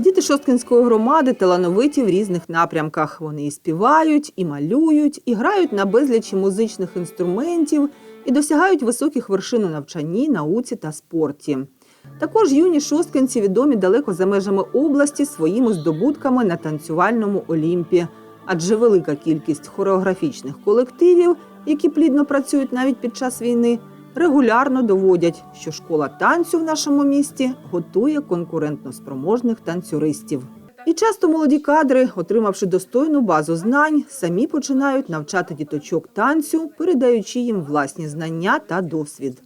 Діти Шосткинської громади талановиті в різних напрямках. Вони і співають, і малюють, і грають на безлічі музичних інструментів, і досягають високих вершин у навчанні, науці та спорті. Також юні шосткинці відомі далеко за межами області своїми здобутками на танцювальному олімпі. Адже велика кількість хореографічних колективів, які плідно працюють навіть під час війни, регулярно доводять, що школа танцю в нашому місті готує конкурентно спроможних танцюристів. І часто молоді кадри, отримавши достойну базу знань, самі починають навчати діточок танцю, передаючи їм власні знання та досвід.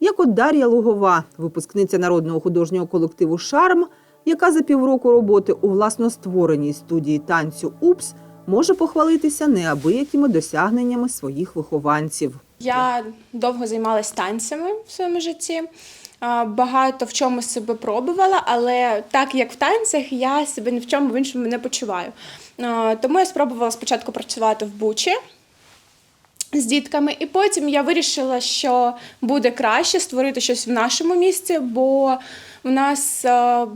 Як от Дар'я Лугова, випускниця народного художнього колективу Шарм, яка за півроку роботи у власноствореній студії танцю УПС може похвалитися неабиякими досягненнями своїх вихованців. Я довго займалася танцями в своєму житті. Багато в чому себе пробувала, але так як в танцях, я себе ні в чому в іншому не почуваю. Тому я спробувала спочатку працювати в Бучі з дітками, і потім я вирішила, що буде краще створити щось в нашому місті, бо в нас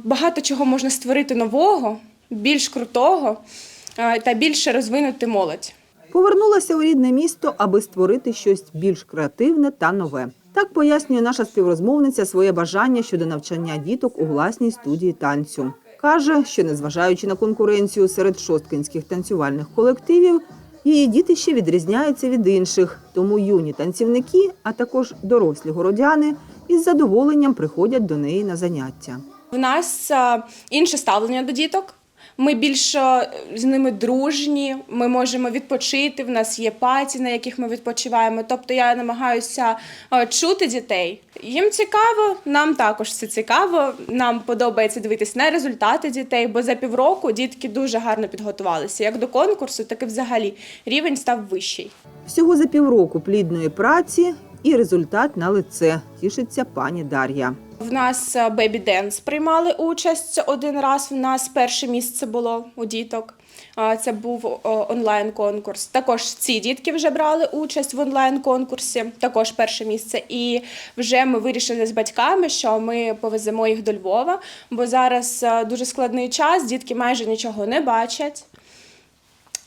багато чого можна створити нового, більш крутого та більше розвинути молодь. Повернулася у рідне місто, аби створити щось більш креативне та нове. Так пояснює наша співрозмовниця своє бажання щодо навчання діток у власній студії танцю. Каже, що незважаючи на конкуренцію серед шосткинських танцювальних колективів, її діти ще відрізняються від інших. Тому юні танцівники, а також дорослі городяни, із задоволенням приходять до неї на заняття. В нас інше ставлення до діток. Ми більш е, з ними дружні, ми можемо відпочити. В нас є паті, на яких ми відпочиваємо. Тобто я намагаюся е, чути дітей. Їм цікаво, нам також це цікаво. Нам подобається дивитись на результати дітей, бо за півроку дітки дуже гарно підготувалися. Як до конкурсу, так і взагалі рівень став вищий. Всього за півроку плідної праці і результат на лице, тішиться пані Дар'я. В нас бебі денс приймали участь один раз. В нас перше місце було у діток. Це був онлайн конкурс. Також ці дітки вже брали участь в онлайн конкурсі, також перше місце. І вже ми вирішили з батьками, що ми повеземо їх до Львова, бо зараз дуже складний час, дітки майже нічого не бачать.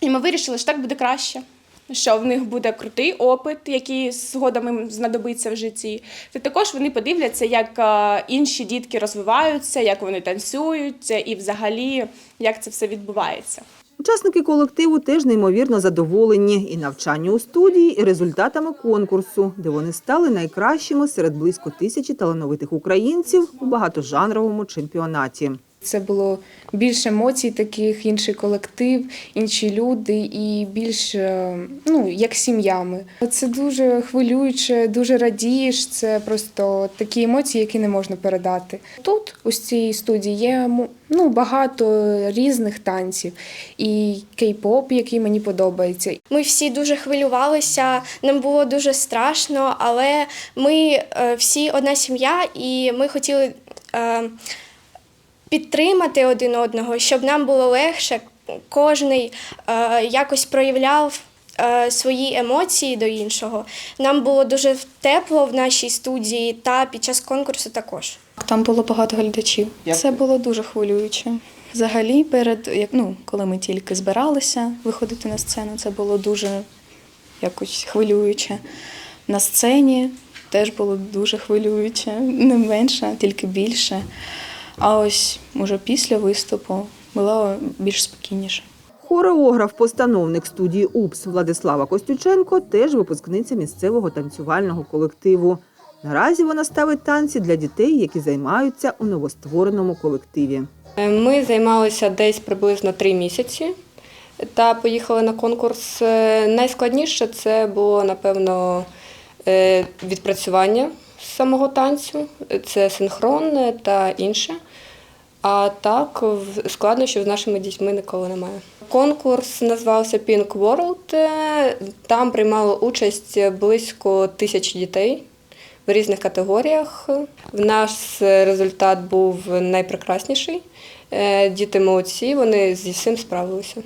І ми вирішили, що так буде краще. Що в них буде крутий опит, який згодом їм знадобиться в житті. Та також вони подивляться, як е, інші дітки розвиваються, як вони танцюють, і взагалі як це все відбувається. Учасники колективу теж неймовірно задоволені і навчанню у студії, і результатами конкурсу, де вони стали найкращими серед близько тисячі талановитих українців у багатожанровому чемпіонаті. Це було більше емоцій, таких інший колектив, інші люди і більш е, ну як сім'ями. Це дуже хвилююче, дуже радієш. Це просто такі емоції, які не можна передати. Тут у цій студії є ну багато різних танців і кей-поп, який мені подобається, Ми всі дуже хвилювалися, нам було дуже страшно, але ми е, всі одна сім'я, і ми хотіли е, підтримати один одного, щоб нам було легше. Кожний е, якось проявляв е, свої емоції до іншого. Нам було дуже тепло в нашій студії та під час конкурсу також. Там було багато глядачів. Це було дуже хвилююче. Взагалі, перед як ну, коли ми тільки збиралися виходити на сцену, це було дуже якось хвилююче. На сцені теж було дуже хвилююче, не менше, а тільки більше. А ось уже після виступу було більш спокійніше. Хореограф, постановник студії УПС Владислава Костюченко теж випускниця місцевого танцювального колективу. Наразі вона ставить танці для дітей, які займаються у новоствореному колективі. Е, Ми займалися десь приблизно три місяці та поїхали на конкурс. Е, Найскладніше це було, напевно, е, відпрацювання самого танцю, це синхрон та інше. А так, в- складнощів з нашими дітьми ніколи немає. Конкурс називався Pink World. Е, Там приймало участь близько тисячі дітей в різних категоріях. В нас результат був найпрекрасніший. Е, Діти молодці, вони зі всім справилися.